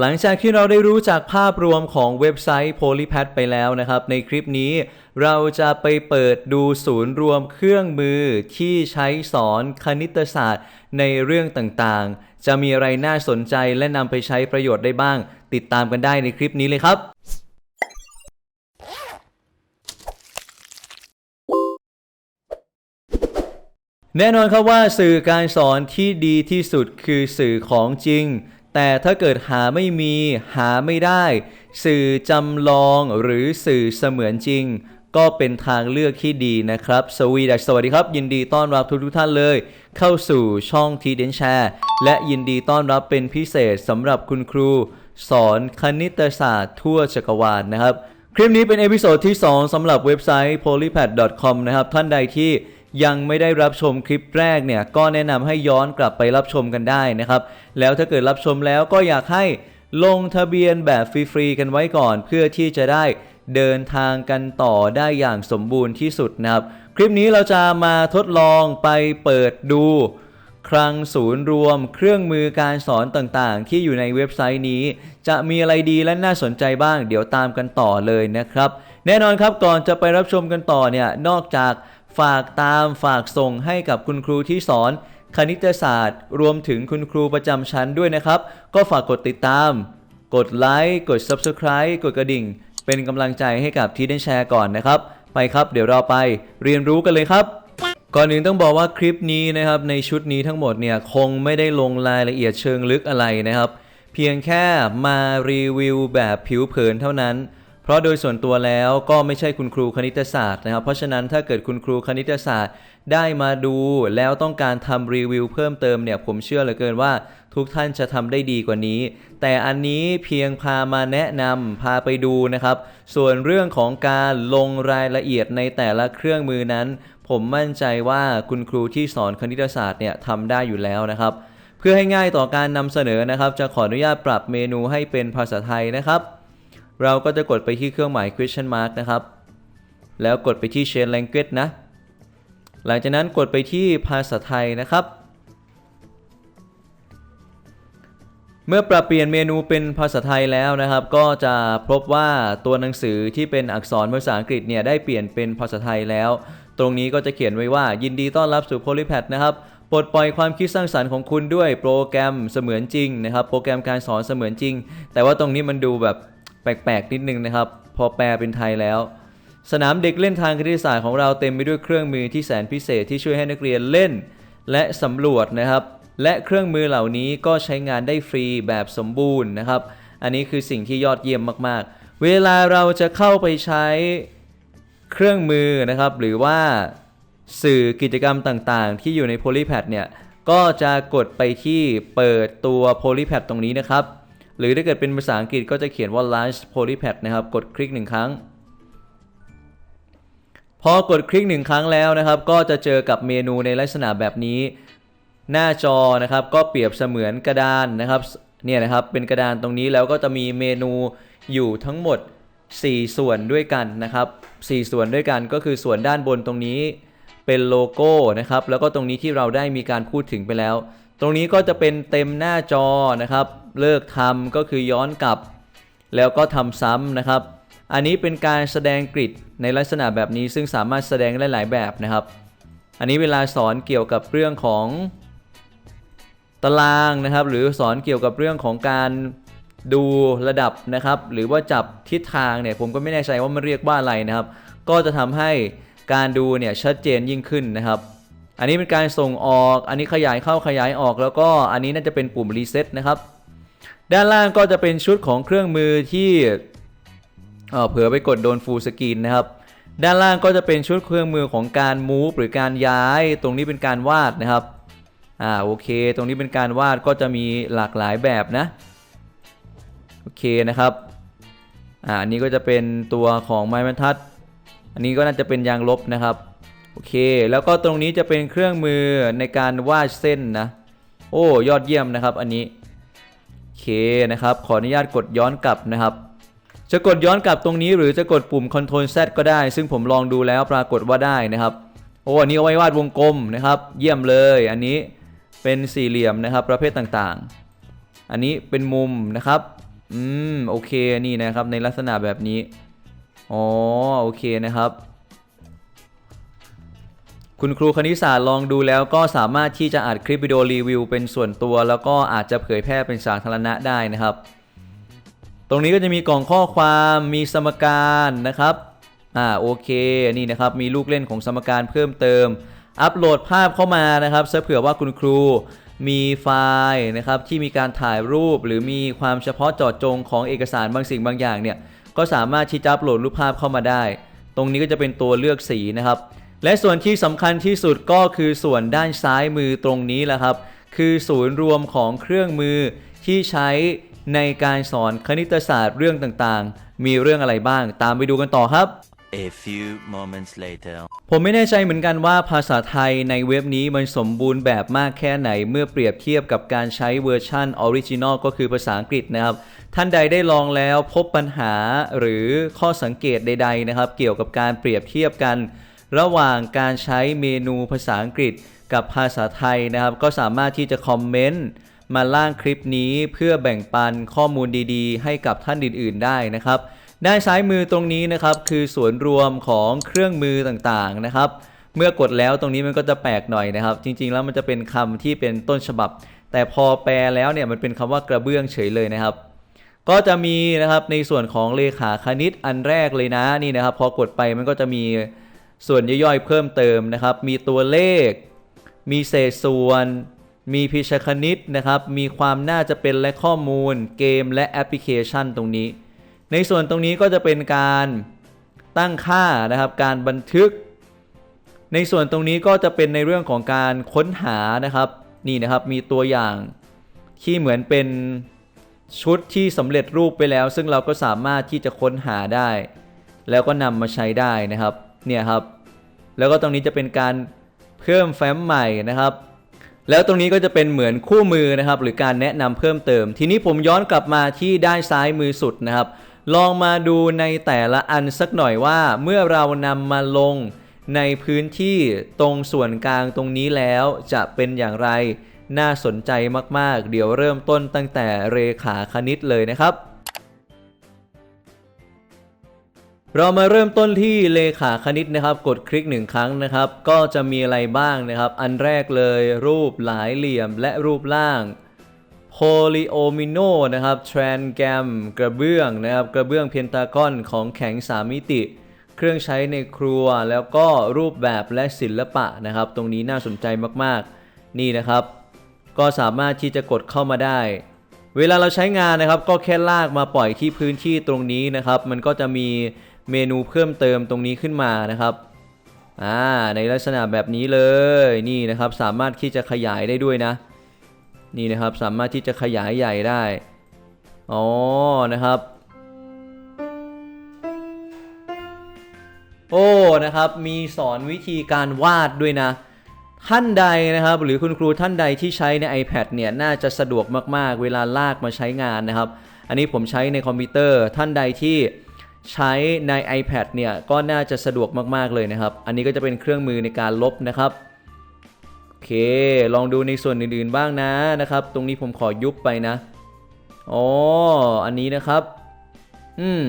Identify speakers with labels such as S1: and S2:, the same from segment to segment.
S1: หลังจากที่เราได้รู้จักภาพรวมของเว็บไซต์ Polypad ไปแล้วนะครับ ในคลิปนี้เราจะไปเปิดดูศูนย์รวมเครื่องมือที่ใช้สอนคณิตศาสตร์ในเรื่องต่างๆ จะมีอะไรน่าสนใจและนำไปใช้ประโยชน์ได้บ้าง ติดตามกันได้ในคลิปนี้เลยครับแน่นอนครับว่าสื่อการสอนที่ดีที่สุดคือสื่อของจริง แต่ถ้าเกิดหาไม่มีหาไม่ได้ สื่อจำลองหรือสื่อเสมือนจริง ก็เป็นทางเลือกที่ดีนะครับ สวีดัสสวัสดีครับ ยินดีต้อนรับทุกทุกท่านเลย เข้าสู่ช่องทีเดนแชร์และยินดีต้อนรับเป็นพิเศษสำหรับคุณครู สอนคณิตศาสตร์ทั่วจักรวาลนะครับ คลิปนี้เป็นเอพิโซดที่ 2สำหรับเว็บไซต์ polypad.com นะครับท่านใดที่ ยังไม่ได้รับชมคลิปแรกเนี่ยก็แนะนำให้ย้อนกลับไปรับชมกันได้นะครับ แล้วถ้าเกิดรับชมแล้วก็อยากให้ลงทะเบียนแบบฟรีๆกันไว้ก่อน เพื่อที่จะได้เดินทางกันต่อได้อย่างสมบูรณ์ที่สุดนะครับ คลิปนี้เราจะมาทดลองไปเปิดดู คลังศูนย์รวม เครื่องมือการสอนต่างๆ ที่อยู่ในเว็บไซต์นี้ จะมีอะไรดีและน่าสนใจบ้าง เดี๋ยวตามกันต่อเลยนะครับ แน่นอนครับก่อนจะไปรับชมกันต่อเนี่ยนอกจาก ฝากตามฝากส่งให้กับคุณครูที่สอนคณิตศาสตร์ รวมถึงคุณครูประจำชั้นด้วยนะครับ ก็ฝากกดติดตาม กดไลค์กด Subscribe กดกระดิ่ง เป็นกำลังใจให้กับทีเดนแชร์ก่อนนะครับ ไปครับ เดี๋ยวเราไปเรียนรู้กันเลยครับ ก่อนอื่นต้องบอกว่าคลิปนี้นะครับในชุดนี้ทั้งหมดเนี่ยคงไม่ได้ลงรายละเอียดเชิงลึกอะไรนะครับ เพียงแค่มารีวิวแบบผิวเผินเท่านั้น เพราะโดยส่วนตัวแล้วก็ไม่ใช่คุณครูคณิตศาสตร์นะครับ เพราะฉะนั้นถ้าเกิดคุณครูคณิตศาสตร์ได้มาดูแล้วต้องการทำรีวิวเพิ่มเติมเนี่ยผมเชื่อเหลือเกินว่าทุกท่านจะทำได้ดีกว่านี้ แต่อันนี้เพียงพามาแนะนำพาไปดูนะครับ ส่วนเรื่องของการลงรายละเอียดในแต่ละเครื่องมือนั้น ผมมั่นใจว่าคุณครูที่สอนคณิตศาสตร์เนี่ยทำได้อยู่แล้วนะครับ เพื่อให้ง่ายต่อการนำเสนอนะครับ จะขออนุญาตปรับเมนูให้เป็นภาษาไทยนะครับ เราก็จะกดไปที่เครื่องหมาย question mark นะครับ แล้วกดไปที่ change language นะ หลังจากนั้นกดไปที่ภาษาไทยนะครับ เมื่อปรับเปลี่ยนเมนูเป็นภาษาไทยแล้วนะครับ ก็จะพบว่าตัวหนังสือที่เป็นอักษรภาษาอังกฤษเนี่ยได้เปลี่ยนเป็นภาษาไทยแล้ว ตรงนี้ก็จะเขียนไว้ว่ายินดีต้อนรับสู่ Polypad นะครับปลดปล่อยความคิดสร้างสรรค์ของคุณด้วยโปรแกรมเสมือนจริงนะครับ โปรแกรมการสอนเสมือนจริง แต่ว่าตรงนี้มันดูแบบ แปลกๆ นิดนึงนะครับ พอแปลเป็นไทยแล้ว สนามเด็กเล่นทางคณิตศาสตร์ของเราเต็มไปด้วยเครื่องมือที่แสนพิเศษที่ช่วยให้นักเรียนเล่น และสำรวจนะครับ และเครื่องมือเหล่านี้ก็ใช้งานได้ฟรีแบบสมบูรณ์นะครับ อันนี้คือสิ่งที่ยอดเยี่ยมมากๆ เวลาเราจะเข้าไปใช้เครื่องมือนะครับ หรือว่าสื่อกิจกรรมต่างๆ ที่อยู่ใน Polypad เนี่ยก็จะกดไปที่เปิดตัว Polypad ตรงนี้นะครับ หรือถ้าเกิดเป็นภาษาอังกฤษก็จะเขียนว่า launch Polypad นะครับ กดคลิกหนึ่งครั้ง พอกดคลิกหนึ่งครั้งแล้วนะครับ ก็จะเจอกับเมนูในลักษณะแบบนี้ หน้าจอนะครับ ก็เปรียบเสมือนกระดานนะครับ เนี่ยนะครับ เป็นกระดานตรงนี้แล้วก็จะมีเมนูอยู่ทั้งหมด 4 ส่วนด้วยกันนะครับ 4 ส่วนด้วยกันก็คือส่วนด้านบนตรงนี้ เป็นโลโก้นะครับ แล้วก็ตรงนี้ที่เราได้มีการพูดถึงไปแล้ว ตรงนี้ก็จะเป็นเต็มหน้าจอนะครับ เลิกทำก็คือย้อนกลับ แล้วก็ทำซ้ำนะครับ อันนี้เป็นการแสดงกริดในลักษณะแบบนี้ซึ่งสามารถแสดงได้หลายแบบนะครับ อันนี้เวลาสอนเกี่ยวกับเรื่องของตารางนะครับ หรือสอนเกี่ยวกับเรื่องของการดูระดับนะครับ หรือว่าจับทิศทางเนี่ยผมก็ไม่แน่ใจว่ามันเรียกว่าอะไรนะครับ ก็จะทำให้ การดูเนี่ยชัดเจนยิ่งขึ้นนะครับอันนี้เป็นการส่งออก อันนี้ขยายเข้าขยายออก แล้วก็อันนี้น่าจะเป็นปุ่มรีเซ็ตนะครับ ด้านล่างก็จะเป็นชุดของเครื่องมือที่เเผื่อไปกดโดนฟูลสกรีนนะครับ ด้านล่างก็จะเป็นชุดเครื่องมือของการ move หรือการย้าย ตรงนี้เป็นการวาดนะครับ อ่าโอเค ตรงนี้เป็นการวาดก็จะมีหลากหลายแบบนะ โอเคนะครับ อ่าอันนี้ก็จะเป็นตัวของไม้บรรทัด อันนี้ก็น่าจะเป็นยางลบนะครับ โอเค แล้วก็ตรงนี้จะเป็นเครื่องมือในการวาดเส้นนะ โอ้ยอดเยี่ยมนะครับ อันนี้ โอเคนะครับ ขออนุญาตกดย้อนกลับนะครับ จะกดย้อนกลับตรงนี้หรือจะกดปุ่ม Ctrl Z ก็ได้ ซึ่งผมลองดูแล้วปรากฏว่าได้นะครับ โอ้อันนี้เอาไว้วาดวงกลมนะครับ เยี่ยมเลย อันนี้เป็นสี่เหลี่ยมนะครับ ประเภทต่างๆ อันนี้เป็นมุมนะครับ อืม โอเค นี่นะครับ ในลักษณะแบบนี้ อ๋อโอเคนะครับ คุณครูคณิตศาสตร์ลองดูแล้วก็สามารถที่จะอัดคลิปวิดีโอรีวิวเป็นส่วนตัว แล้วก็อาจจะเผยแพร่เป็นสาธารณะได้นะครับ ตรงนี้ก็จะมีกล่องข้อความมีสมการนะครับอ่าโอเคนี่นะครับมีลูกเล่นของสมการเพิ่มเติม อัปโหลดภาพเข้ามานะครับเผื่อว่าคุณครูมีไฟล์นะครับที่มีการถ่ายรูปหรือมีความเฉพาะเจาะจงของเอกสารบางสิ่งบางอย่างเนี่ย ก็สามารถที่จะอัปโหลดรูปภาพเข้ามาได้ ตรงนี้ก็จะเป็นตัวเลือกสีนะครับ และส่วนที่สำคัญที่สุดก็คือส่วนด้านซ้ายมือตรงนี้แหละครับ คือศูนย์รวมของเครื่องมือที่ใช้ในการสอนคณิตศาสตร์เรื่องต่างๆ มีเรื่องอะไรบ้าง ตามไปดูกันต่อครับ
S2: A few moments later.
S1: ผมไม่แน่ใจเหมือนกันว่าภาษาไทยในเว็บนี้มันสมบูรณ์แบบมากแค่ไหน เมื่อเปรียบเทียบกับการใช้เวอร์ชันออริจินอลก็คือภาษาอังกฤษนะครับ ท่านใดได้ลองแล้วพบปัญหาหรือข้อสังเกตใด ๆ นะครับ เกี่ยวกับการเปรียบเทียบกัน ระหว่างการใช้เมนูภาษาอังกฤษ กับภาษาไทยนะครับ ก็สามารถที่จะคอมเมนต์มาล่างคลิปนี้เพื่อแบ่งปันข้อมูลดี ๆ ให้กับท่านอื่น ๆ ได้นะครับ ด้านซ้ายมือตรงนี้นะครับคือส่วนรวมของเครื่องมือต่างๆนะครับ เมื่อกดแล้วตรงนี้มันก็จะแปลกหน่อยนะครับ จริง ๆ แล้วมันจะเป็นคำที่เป็นต้นฉบับ แต่พอแปลแล้วเนี่ยมันเป็นคำว่ากระเบื้องเฉยเลยนะครับ ก็จะมีนะครับในส่วนของเลขาคณิตอันแรกเลยนะนี่นะครับ พอกดไปมันก็จะมีส่วนย่อยๆเพิ่มเติมนะครับ มีตัวเลข มีเศษส่วน มีพิชคณิตนะครับ มีความน่าจะเป็นและข้อมูลเกมและแอปพลิเคชันตรงนี้ ในส่วนตรงนี้ก็จะเป็นการตั้งค่านะครับ การบันทึก ในส่วนตรงนี้ก็จะเป็นในเรื่องของการค้นหานะครับ นี่นะครับมีตัวอย่างที่เหมือนเป็นชุดที่สำเร็จรูปไปแล้ว ซึ่งเราก็สามารถที่จะค้นหาได้ แล้วก็นำมาใช้ได้นะครับเนี่ยครับ แล้วก็ตรงนี้จะเป็นการเพิ่มแฟ้มใหม่นะครับ แล้วตรงนี้ก็จะเป็นเหมือนคู่มือนะครับ หรือการแนะนำเพิ่มเติม ทีนี้ผมย้อนกลับมาที่ด้านซ้ายมือสุดนะครับ ลองมาดูในแต่ละอันสักหน่อยว่า เมื่อเรานำมาลงในพื้นที่ตรงส่วนกลางตรงนี้แล้วจะเป็นอย่างไร น่าสนใจมากๆ เดี๋ยวเริ่มต้นตั้งแต่เรขาคณิตเลยนะครับ เรามาเริ่มต้นที่เลขาคณิตนะครับ กดคลิกหนึ่งครั้งนะครับ ก็จะมีอะไรบ้างนะครับ อันแรกเลยรูปหลายเหลี่ยมและรูปร่าง โพลิโอมิโนนะครับ แทรนแกม กระเบื้องนะครับ กระเบื้องเพนตากอนของแข็ง 3 มิติ เครื่องใช้ในครัว แล้วก็รูปแบบและศิลปะนะครับ ตรงนี้น่าสนใจมากๆ นี่นะครับ ก็สามารถที่จะกดเข้ามาได้ เวลาเราใช้งานนะครับ ก็แค่ลากมาปล่อยที่พื้นที่ตรงนี้นะครับ มันก็จะมีเมนูเพิ่มเติมตรงนี้ขึ้นมานะครับอ่าในลักษณะแบบนี้เลย นี่นะครับ สามารถที่จะขยายได้ด้วยนะ นี่นะครับสามารถที่จะขยายใหญ่ได้ อ๋อ นะครับ โอ้ นะครับ มีสอนวิธีการวาดด้วยนะ ท่านใดนะครับ หรือคุณครูท่านใดที่ใช้ใน iPad เนี่ย น่าจะสะดวกมากๆ เวลาลากมาใช้งานนะครับ อันนี้ผมใช้ในคอมพิวเตอร์ ท่านใดที่ใช้ใน iPad เนี่ย ก็น่าจะสะดวกมากๆเลยนะครับ อันนี้ก็จะเป็นเครื่องมือในการลบนะครับ เค ลองดูในส่วนอื่นๆบ้างนะนะครับ ตรงนี้ผมขอยุบไปนะอ๋ออันนี้นะครับ อืม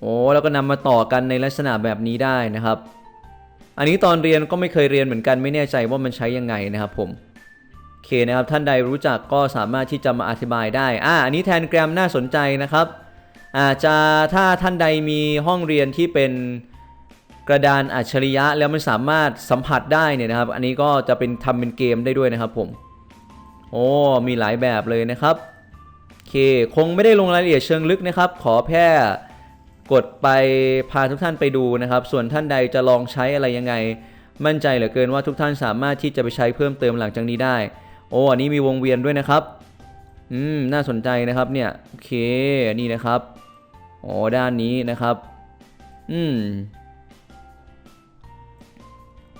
S1: โอ้แล้วก็นำมาต่อกันในลักษณะแบบนี้ได้นะครับ อันนี้ตอนเรียนก็ไม่เคยเรียนเหมือนกันไม่แน่ใจว่ามันใช้ยังไงนะครับผมโอเคนะครับ ท่านใดรู้จักก็สามารถที่จะมาอธิบายได้อ่าอันนี้แทนแกรมน่าสนใจนะครับอาจจะถ้าท่านใดมีห้องเรียนที่เป็น กระดานอัจฉริยะแล้วมันสามารถสัมผัสได้เนี่ยนะครับ อันนี้ก็จะเป็นทำเป็นเกมได้ด้วยนะครับผมโอ้มีหลายแบบเลยนะครับโอเคคงไม่ได้ลงรายละเอียดเชิงลึกนะครับ ขอแค่กดไปพาทุกท่านไปดูนะครับ ส่วนท่านใดจะลองใช้อะไรยังไง มั่นใจเหลือเกินว่าทุกท่านสามารถที่จะไปใช้เพิ่มเติมหลังจากนี้ได้ โอ้อันนี้มีวงเวียนด้วยนะครับอืมน่าสนใจนะครับเนี่ยโอเคนี่นะครับอ๋อด้านนี้นะครับ อืม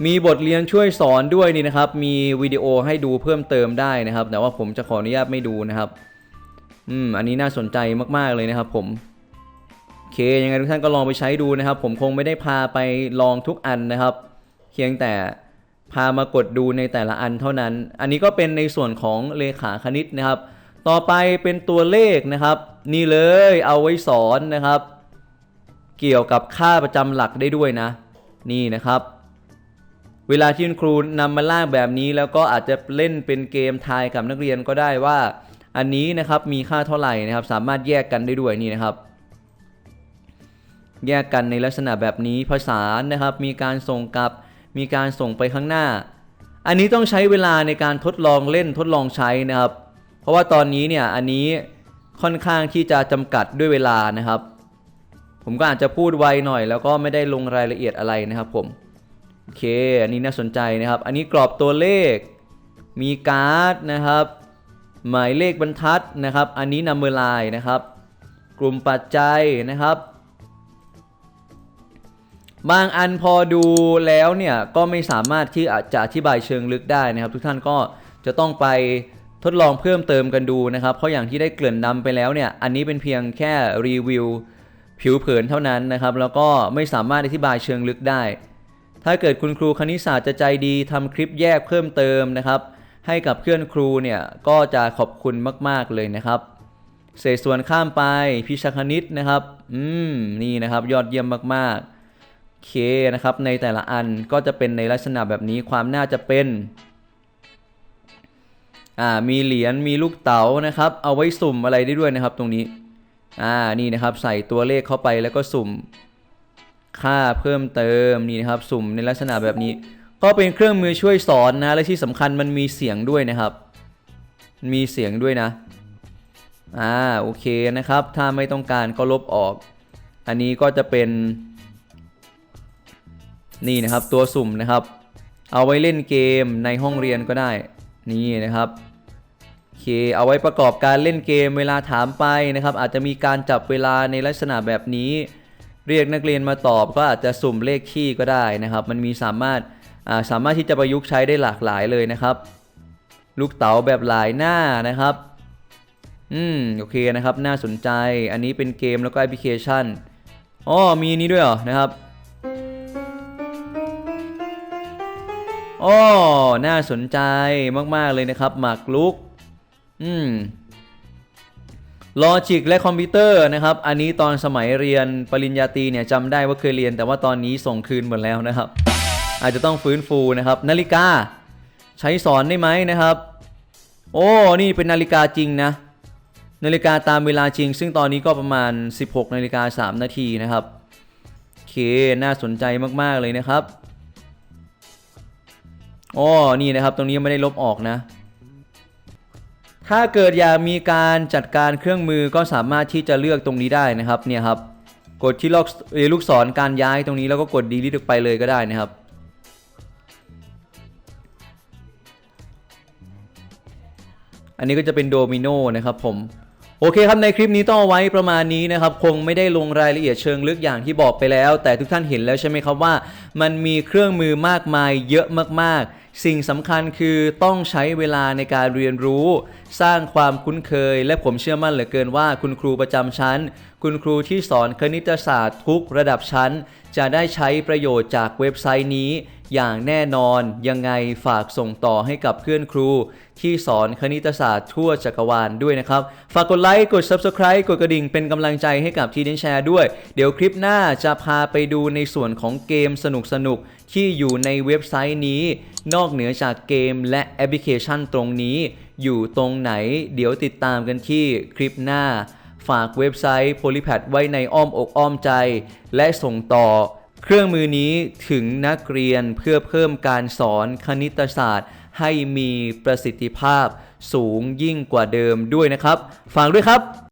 S1: มีบทเรียนช่วยสอนด้วยนี่นะครับ มีวิดีโอให้ดูเพิ่มเติมได้นะครับ แต่ว่าผมจะขออนุญาตไม่ดูนะครับ อืม อันนี้น่าสนใจมากๆเลยนะครับ ผมโอเค ยังไงทุกท่านก็ลองไปใช้ดูนะครับ ผมคงไม่ได้พาไปลองทุกอันนะครับ เพียงแต่พามากดดูในแต่ละอันเท่านั้น อันนี้ก็เป็นในส่วนของเลขาคณิตนะครับ ต่อไปเป็นตัวเลขนะครับ นี่เลยเอาไว้สอนนะครับ เกี่ยวกับค่าประจำหลักได้ด้วยนะ นี่นะครับ เวลาที่คุณครูนำมาลางแบบนี้ แล้วก็อาจจะเล่นเป็นเกมทายกับนักเรียนก็ได้ว่า อันนี้นะครับมีค่าเท่าไหร่นะครับ สามารถแยกกันได้ด้วยนี่นะครับ แยกกันในลักษณะแบบนี้ภาษานนะครับ มีการส่งกลับ มีการส่งไปข้างหน้า อันนี้ต้องใช้เวลาในการทดลองเล่นทดลองใช้นะครับ เพราะว่าตอนนี้เนี่ยอันนี้ค่อนข้างที่จะจำกัดด้วยเวลานะครับ ผมก็อาจจะพูดไวหน่อย แล้วก็ไม่ได้ลงรายละเอียดอะไรนะครับผม โอเค อันนี้น่าสนใจนะครับ อันนี้กรอบตัวเลข มีการ์ดนะครับ หมายเลขบรรทัดนะครับ อันนี้นัมเบอร์ไลน์นะครับ กลุ่มปัจจัยนะครับ บางอันพอดูแล้วเนี่ยก็ไม่สามารถที่จจะอธิบายเชิงลึกได้นะครับ ทุกท่านก็จะต้องไปทดลองเพิ่มเติมกันดูนะครับ เพราะอย่างที่ได้เกริ่นนำไปแล้วเนี่ย อันนี้เป็นเพียงแค่รีวิวผิวเผินเท่านั้นนะครับ แล้วก็ไม่สามารถอธิบายเชิงลึกได้ ถ้าเกิดคุณครูคณิตศาสตร์จะใจดีทำคลิปแยกเพิ่มเติมนะครับ ให้กับเพื่อนครูเนี่ยก็จะขอบคุณมาก ๆเลยนะครับ เศษส่วนข้ามไปพิชคณิตนะครับ อืมนี่นะครับยอดเยี่ยมมากๆโอเคนะครับในแต่ละอันก็จะเป็นในลักษณะแบบนี้ความน่าจะเป็นอ่ามีเหรียญมีลูกเต๋านะครับ เอาไว้สุ่มอะไรได้ด้วยนะครับตรงนี้อ่านี่นะครับใส่ตัวเลขเข้าไปแล้วก็สุ่ม ค่าเพิ่มเติมนี่นะครับ สุ่มในลักษณะแบบนี้ ก็เป็นเครื่องมือช่วยสอนนะและที่สำคัญมันมีเสียงด้วยนะครับ มีเสียงด้วยนะอ่าโอเคนะครับ ถ้าไม่ต้องการก็ลบออก อันนี้ก็จะเป็น นี่นะครับตัวสุ่มนะครับ เอาไว้เล่นเกมในห้องเรียนก็ได้ นี่นะครับโอเค เอาไว้ประกอบการเล่นเกมเวลาถามไปนะครับ อาจจะมีการจับเวลาในลักษณะแบบนี้ เรียกนักเรียนมาตอบก็อาจจะสุ่มเลขคี่ก็ได้นะครับ มันมีสามารถสามารถที่จะประยุกต์ใช้ได้หลากหลายเลยนะครับ ลูกเต๋าแบบหลายหน้านะครับ อืมโอเคนะครับน่าสนใจ อันนี้เป็นเกมแล้วก็แอปพลิเคชันอ๋อมีนี้ด้วยเหรอนะครับอ๋อน่าสนใจมากๆเลยนะครับหมากลุก อืม ลอจิกและคอมพิวเตอร์นะครับ อันนี้ตอนสมัยเรียนปริญญาตรีเนี่ยจำได้ว่าเคยเรียน แต่ว่าตอนนี้ส่งคืนหมดแล้วนะครับ อาจจะต้องฟื้นฟูนะครับ นาฬิกาใช้สอนได้ไหมนะครับ โอ้นี่เป็นนาฬิกาจริงนะ นาฬิกาตามเวลาจริง ซึ่งตอนนี้ก็ประมาณ 16นาฬิกา3นาทีนะครับโอเคน่าสนใจมากๆเลยนะครับอ๋อนี่นะครับ ตรงนี้ไม่ได้ลบออกนะ ถ้าเกิดอยากมีการจัดการเครื่องมือก็สามารถที่จะเลือกตรงนี้ได้นะครับเนี่ยครับกดที่ลูกเอ่อลูกศรการย้ายตรงนี้แล้วก็กด delete ไปเลยก็ได้นะครับ อันนี้ก็จะเป็นโดมิโนนะครับผมโอเคครับในคลิปนี้ต้องเอาไว้ประมาณนี้นะครับคงไม่ได้ลงรายละเอียดเชิงลึกอย่างที่บอกไปแล้ว แต่ทุกท่านเห็นแล้วใช่ไหมครับว่า มันมีเครื่องมือมากมายเยอะมากๆ สิ่งสำคัญคือต้องใช้เวลาในการเรียนรู้ สร้างความคุ้นเคย และผมเชื่อมั่นเหลือเกินว่าคุณครูประจำชั้น คุณครูที่สอนคณิตศาสตร์ทุกระดับชั้น จะได้ใช้ประโยชน์จากเว็บไซต์นี้ อย่างแน่นอนยังไงฝากส่งต่อให้กับเพื่อนครู ที่สอนคณิตศาสตร์ทั่วจักรวาลด้วยนะครับ ฝากกดไลค์กด Subscribe กดกระดิ่งเป็นกำลังใจให้กับทีนินแชร์ด้วย เดี๋ยวคลิปหน้าจะพาไปดูในส่วนของเกมสนุกๆที่อยู่ในเว็บไซต์นี้ นอกเหนือจากเกมและแอปพลิเคชันตรงนี้ อยู่ตรงไหน เดี๋ยวติดตามกันที่คลิปหน้า ฝากเว็บไซต์ Polypad ไว้ในอ้อมอกอ้อมใจ และส่งต่อ เครื่องมือนี้ถึงนักเรียนเพื่อเพิ่มการสอนคณิตศาสตร์ ให้มีประสิทธิภาพสูงยิ่งกว่าเดิมด้วยนะครับ ฟังด้วยครับ